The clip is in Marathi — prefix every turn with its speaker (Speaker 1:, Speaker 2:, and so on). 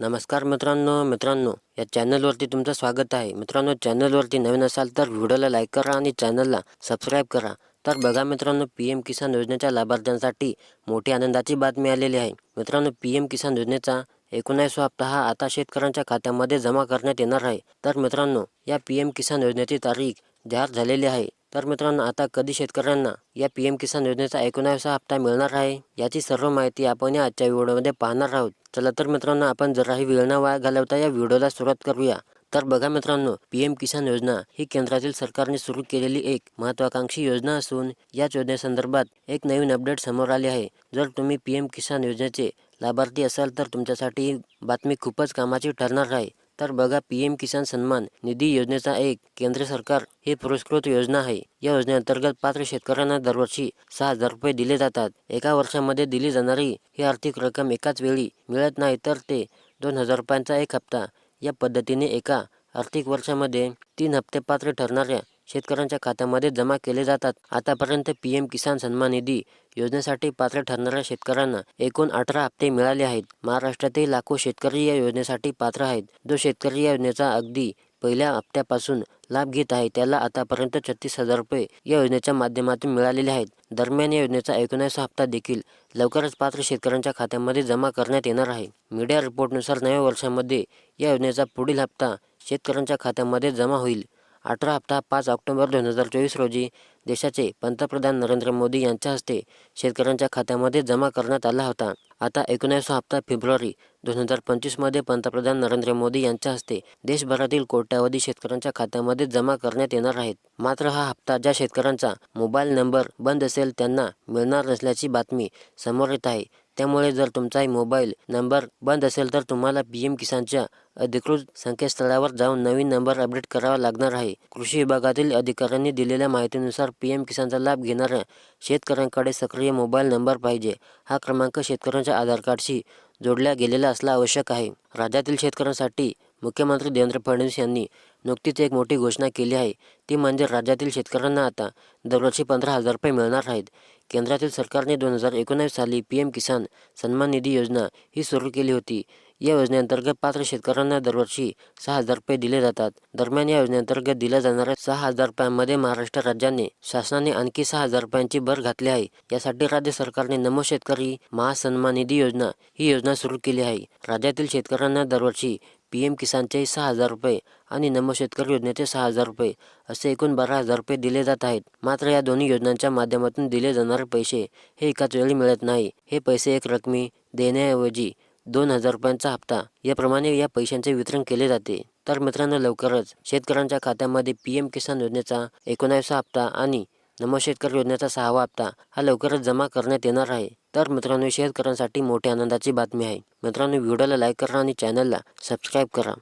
Speaker 1: नमस्कार मित्रांनो मित्रांनो या चॅनलवरती तुमचं स्वागत आहे. मित्रांनो चॅनलवरती नवीन असाल तर व्हिडिओला लाईक करा आणि चॅनलला सबस्क्राईब करा. तर बघा मित्रांनो पी एम किसान योजनेच्या लाभार्थ्यांसाठी मोठी आनंदाची बातमी आलेली आहे. मित्रांनो पी एम किसान योजनेचा एकोणावीसवा हप्ता हा आता शेतकऱ्यांच्या खात्यामध्ये जमा करण्यात येणार आहे. तर मित्रांनो या पी एम किसान योजनेची तारीख जाहीर झालेली आहे. तर मित्रांनो आता कधी शेतकऱ्यांना या पी एम किसान योजनेचा एकोणावीसा हप्ता मिळणार आहे याची सर्व माहिती आपण या आजच्या व्हिडिओमध्ये पाहणार आहोत. चला तर मित्रांनो आपण जराही वेळ न वाया घालवता या व्हिडिओला सुरुवात करूया. तर बघा मित्रांनो पी एम किसान योजना ही केंद्रातील सरकारने सुरू केलेली एक महत्वाकांक्षी योजना असून याच योजनेसंदर्भात एक नवीन अपडेट समोर आले आहे. जर तुम्ही पी एम किसान योजनेचे लाभार्थी असाल तर तुमच्यासाठी ही बातमी खूपच कामाची ठरणार आहे. तर बघा पी एम किसान सन्मान निधी योजनेचा एक केंद्र सरकार ही पुरस्कृत योजना आहे. या योजनेअंतर्गत पात्र शेतकऱ्यांना दरवर्षी सहा हजार रुपये दिले जातात. एका वर्षामध्ये दिली जाणारी ही आर्थिक रक्कम एकाच वेळी मिळत नाही तर ते दोन हजार रुपयांचा एक हप्ता. या पद्धतीने एका आर्थिक वर्षामध्ये तीन हप्ते पात्र ठरणाऱ्या शेतकऱ्यांच्या खात्यामध्ये जमा केले जातात. आतापर्यंत पी एम किसान सन्मान निधी योजनेसाठी पात्र ठरणाऱ्या शेतकऱ्यांना एकूण अठरा हप्ते मिळाले आहेत. महाराष्ट्रातील लाखो शेतकरी या योजनेसाठी पात्र आहेत. जो शेतकरी या योजनेचा अगदी पहिल्या हप्त्यापासून लाभ घेत आहे त्याला आतापर्यंत छत्तीस हजार रुपये या योजनेच्या माध्यमातून मिळालेले आहेत. दरम्यान या योजनेचा एकोणीस हप्ता देखील लवकरच पात्र शेतकऱ्यांच्या खात्यामध्ये जमा करण्यात येणार आहे. मीडिया रिपोर्टनुसार नव्या वर्षामध्ये या योजनेचा पुढील हप्ता शेतकऱ्यांच्या खात्यामध्ये जमा होईल. अठरा हप्ता पाच ऑक्टोबर दोन हजार चोवीस रोजी देशाचे पंतप्रधान नरेंद्र मोदी यांच्या हस्ते शेतकऱ्यांच्या खात्यामध्ये जमा करण्यात आला होता. आता एकोणीसवा हप्ता फेब्रुवारी दोन हजार पंचवीसमध्ये पंतप्रधान नरेंद्र मोदी यांच्या हस्ते देशभरातील कोट्यावधी शेतकऱ्यांच्या खात्यामध्ये जमा करण्यात येणार आहेत. मात्र हा हप्ता ज्या शेतकऱ्यांचा मोबाईल नंबर बंद असेल त्यांना मिळणार नसल्याची बातमी समोर येत आहे. त्यामुळे जर तुमचाही मोबाईल नंबर बंद असेल तर तुम्हाला पी एम किसानच्या अधिकृत संकेतस्थळावर जाऊन नवीन नंबर अपडेट करावा लागणार आहे. कृषी विभागातील अधिकाऱ्यांनी दिलेल्या माहितीनुसार पी एम किसानचा लाभ घेणाऱ्या शेतकऱ्यांकडे सक्रिय मोबाईल नंबर पाहिजे. हा क्रमांक शेतकऱ्यांच्या आधार कार्डशी जोडला गेलेला असला आवश्यक आहे. राज्यातील शेतकऱ्यांसाठी मुख्यमंत्री देवेंद्र फडणवीस यांनी नुकतीच एक मोठी घोषणा केली आहे. ती म्हणजे राज्यातील शेतकऱ्यांना आता दरवर्षी पंधरा हजार रुपये मिळणार आहेत. केंद्रातील सरकारने दोन हजार एकोणीस साली पी एम किसान सन्मान निधी योजना ही सुरू केली होती. या योजनेअंतर्गत पात्र शेतकऱ्यांना दरवर्षी सहा हजार रुपये दिले जातात. दरम्यान या योजनेअंतर्गत दिल्या जाणाऱ्या सहा हजार रुपयांमध्ये महाराष्ट्र राज्याने शासनाने आणखी सहा हजार रुपयांची भर घातली आहे. यासाठी राज्य सरकारने नमो शेतकरी महासन्मान निधी योजना ही योजना सुरू केली आहे. राज्यातील शेतकऱ्यांना दरवर्षी पी एम किसानचे सहा हजार रुपये आणि नमो शेतकरी योजनेचे सहा हजार रुपये असे एकूण बारा हजार रुपये दिले जात आहेत. मात्र या दोन्ही योजनांच्या माध्यमातून दिले जाणारे पैसे हे एकाच वेळी मिळत नाही. हे पैसे एक रकमी देण्याऐवजी दोन हजार रुपयांचा हप्ता. याप्रमाणे या पैशांचे वितरण केले जाते. तर मित्रांनो लवकरच शेतकऱ्यांच्या खात्यामध्ये पी एम किसान योजनेचा एकोणावीसा हप्ता आणि नमो शेतकरी योजनेचा सहावा हप्ता हा लवकरच जमा करण्यात येणार आहे. तर मित्रांनो शेतकऱ्यांसाठी मोठी आनंदाची बातमी आहे. मित्रांनो व्हिडिओला लाईक करा आणि चॅनलला सबस्क्राईब करा.